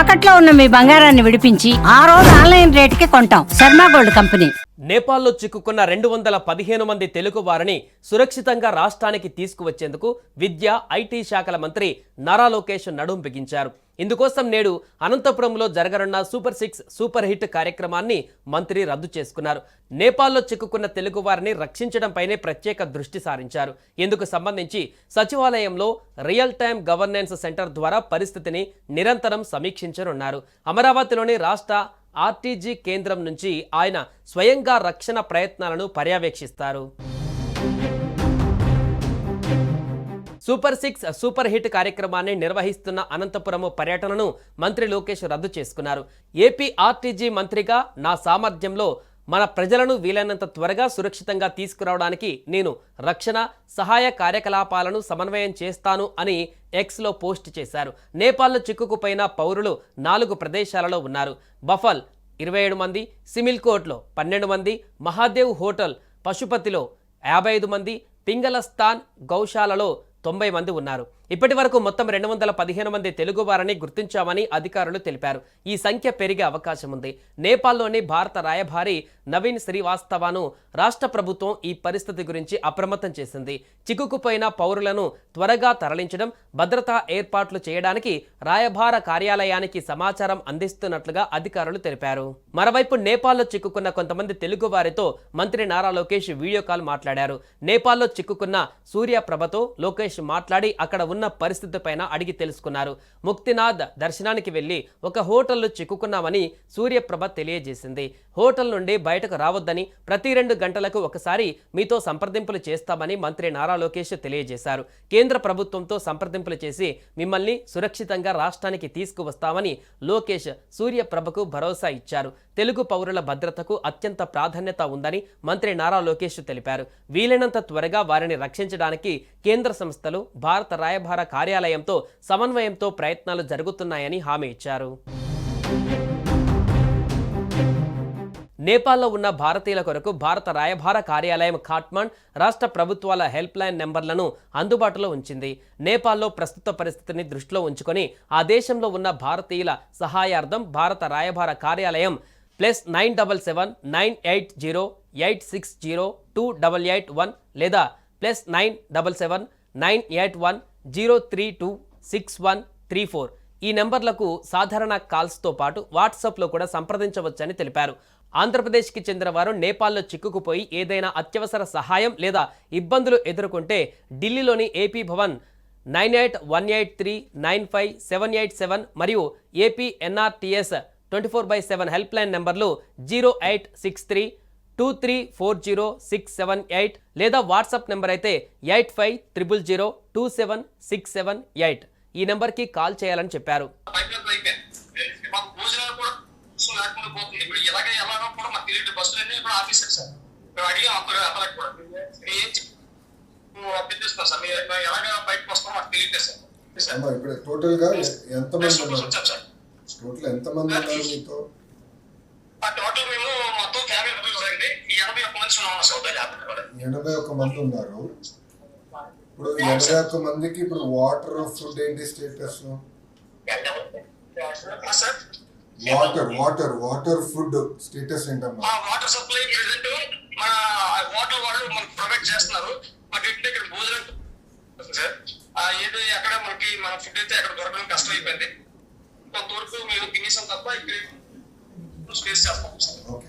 తాకట్లో ఉన్న మీ బంగారాన్ని విడిపించి ఆ రోజు ఆన్లైన్ రేటుకి కొంటాం. Sharma gold company. నేపాల్లో చిక్కుకున్న రెండు వందల పదిహేను మంది తెలుగు వారిని సురక్షితంగా రాష్ట్రానికి తీసుకువచ్చేందుకు విద్య ఐటీ శాఖల మంత్రి నారా లోకేష్ నడుం బిగించారు. ఇందుకోసం నేడు అనంతపురంలో జరగనున్న సూపర్ సిక్స్ సూపర్ హిట్ కార్యక్రమాన్ని మంత్రి రద్దు చేసుకున్నారు. నేపాల్లో చిక్కుకున్న తెలుగు వారిని రక్షించడంపైనే ప్రత్యేక దృష్టి సారించారు. ఇందుకు సంబంధించి సచివాలయంలో రియల్ టైం గవర్నెన్స్ సెంటర్ ద్వారా పరిస్థితిని నిరంతరం సమీక్షించనున్నారు. అమరావతిలోని రాష్ట్ర ఆర్టీజీ కేంద్రం నుంచి ఆయన స్వయంగా రక్షణ ప్రయత్నాలను పర్యవేక్షిస్తారు. సూపర్ సిక్స్ సూపర్ హిట్ కార్యక్రమాన్ని నిర్వహిస్తున్న అనంతపురం పర్యటనను మంత్రి లోకేష్ రద్దు చేసుకున్నారు. ఏపీ ఆర్టీజీ మంత్రిగా నా సామర్థ్యంలో మన ప్రజలను వీలైనంత త్వరగా సురక్షితంగా తీసుకురావడానికి నేను రక్షణ సహాయ కార్యకలాపాలను సమన్వయం చేస్తాను అని ఎక్స్లో పోస్ట్ చేశారు. నేపాల్లో చిక్కుకుపోయిన పౌరులు నాలుగు ప్రదేశాలలో ఉన్నారు. బఫల్ ఇరవై ఏడు మంది సిమిల్కోట్లో పన్నెండు మంది మహాదేవ్ హోటల్ పశుపతిలో యాభై ఐదు మంది పింగళస్థాన్ గౌశాలలో తొంభై మంది ఉన్నారు. ఇప్పటి వరకు మొత్తం రెండు వందల పదిహేను మంది తెలుగు వారిని గుర్తించామని అధికారులు తెలిపారు. ఈ సంఖ్య పెరిగే అవకాశం ఉంది. నేపాల్లోని భారత రాయభారి నవీన్ శ్రీవాస్తవాను రాష్ట్ర ప్రభుత్వం ఈ పరిస్థితి గురించి అప్రమత్తం చేసింది. చిక్కుకుపోయిన పౌరులను త్వరగా తరలించడం భద్రతా ఏర్పాట్లు చేయడానికి రాయభార కార్యాలయానికి సమాచారం అందిస్తున్నట్లుగా అధికారులు తెలిపారు. మరోవైపు నేపాల్లో చిక్కుకున్న కొంతమంది తెలుగు వారితో మంత్రి నారా లోకేష్ వీడియో కాల్ మాట్లాడారు. నేపాల్లో చిక్కుకున్న సూర్యప్రభతో లోకేష్ మాట్లాడి అక్కడ ఉన్న ఉన్న పరిస్థితిపైన అడిగి తెలుసుకున్నారు. ముక్తినాథ్ దర్శనానికి వెళ్ళి ఒక హోటల్లో చిక్కుకున్నామని సూర్యప్రభ తెలియజేసింది. హోటల్ నుండి బయటకు రావద్దని ప్రతి రెండు గంటలకు ఒకసారి మీతో సంప్రదింపులు చేస్తామని మంత్రి నారా లోకేష్ తెలియజేశారు. కేంద్ర ప్రభుత్వంతో సంప్రదింపులు చేసి మిమ్మల్ని సురక్షితంగా రాష్ట్రానికి తీసుకువస్తామని లోకేష్ సూర్యప్రభకు భరోసా ఇచ్చారు. తెలుగు పౌరుల భద్రతకు అత్యంత ప్రాధాన్యత ఉందని మంత్రి నారా లోకేష్ తెలిపారు. వీలైనంత త్వరగా వారిని రక్షించడానికి కేంద్ర సంస్థలు భారత రాయభార కార్యాలయంతో సమన్వయంతో ప్రయత్నాలు జరుగుతున్నాయని హామీ ఇచ్చారు. నేపాల్లో ఉన్న భారతీయుల కొరకు భారత రాయభార కార్యాలయం ఖాట్మండ్ రాష్ట్ర ప్రభుత్వాల హెల్ప్ లైన్ నెంబర్లను అందుబాటులో ఉంచింది. నేపాల్లో ప్రస్తుత పరిస్థితిని దృష్టిలో ఉంచుకొని ఆ దేశంలో ఉన్న భారతీయుల సహాయార్థం భారత రాయభార కార్యాలయం plus nine double seven nine eight zero eight six zero two double eight one లేదా plus nine double seven nine eight one zero three two six one three four. ఈ నెంబర్లకు సాధారణ కాల్స్తో పాటు వాట్సాప్లో కూడా సంప్రదించవచ్చని తెలిపారు. ఆంధ్రప్రదేశ్కి చెందిన వారు నేపాల్లో చిక్కుకుపోయి ఏదైనా అత్యవసర సహాయం లేదా ఇబ్బందులు ఎదుర్కొంటే ఢిల్లీలోని AP Bhavan nine eight one eight three nine five seven eight seven మరియు AP NRTS twenty four by seven helpline నెంబర్లు zero eight six three two three four zero six seven eight లేదా వాట్సాప్ నెంబర్ అయితే eight five triple zero two seven six seven eight ఈ నెంబర్కి call చేయాలని చెప్పారు. ఇప్పుడు టోటల్గా ఎంత మంది ఉన్నారు? టోటల్ ఎంత మంది ఉన్నారు మీతో ఆ టోటల్ మేము మొత్తం ఈ ఎనభై ఒక్క మంది ఉన్నాం సౌదీ అరేబియా కూడా ఎనభై ఒక్క మంది ఉన్నారు. ఇప్పుడు ఎనభై ఒక్క మందికి ఇప్పుడు వాటర్ ఫుడ్ ఏంటి status? Sir water water water food status ఏంటమ్మా? ఆ వాటర్ సప్లై ప్రెసెంట్ మన వాటర్ వాళ్ళు మనకు ప్రొవైడ్ చేస్తున్నారు. బట్ ఇంటి ఇక్కడ భోజనం సార్ ఏది ఎక్కడ మనకి మన ఫుడ్ అయితే అక్కడ దొరకడం కష్టం అయిపోయింది కొంతవరకు మేము తినేసాం తప్ప ఇక్కడ స్పేస్ చేస్తాం okay.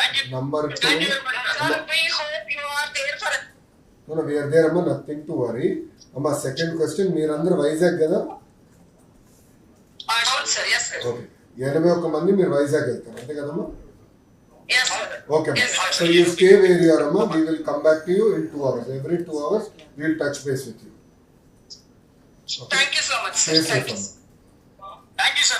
thank you sir we hope you are there for we are there అమ్మా నథింగ్ టు వరీ అమ్మా సెకండ్ క్వశ్చన్ మీరందరూ వైజాగ్ కదా? అవును సార్ ఎస్ సార్ ఓకే ఎనభై ఒక్క మంది మీరు వైజాగ్ వెళ్తారు అంతే కదమ్మా? Okay so you stay where you are అమ్మా we will come back to you in two hours every two hours will touch base with you thank you so much stay sir safe thank you అమ్మా thank you sir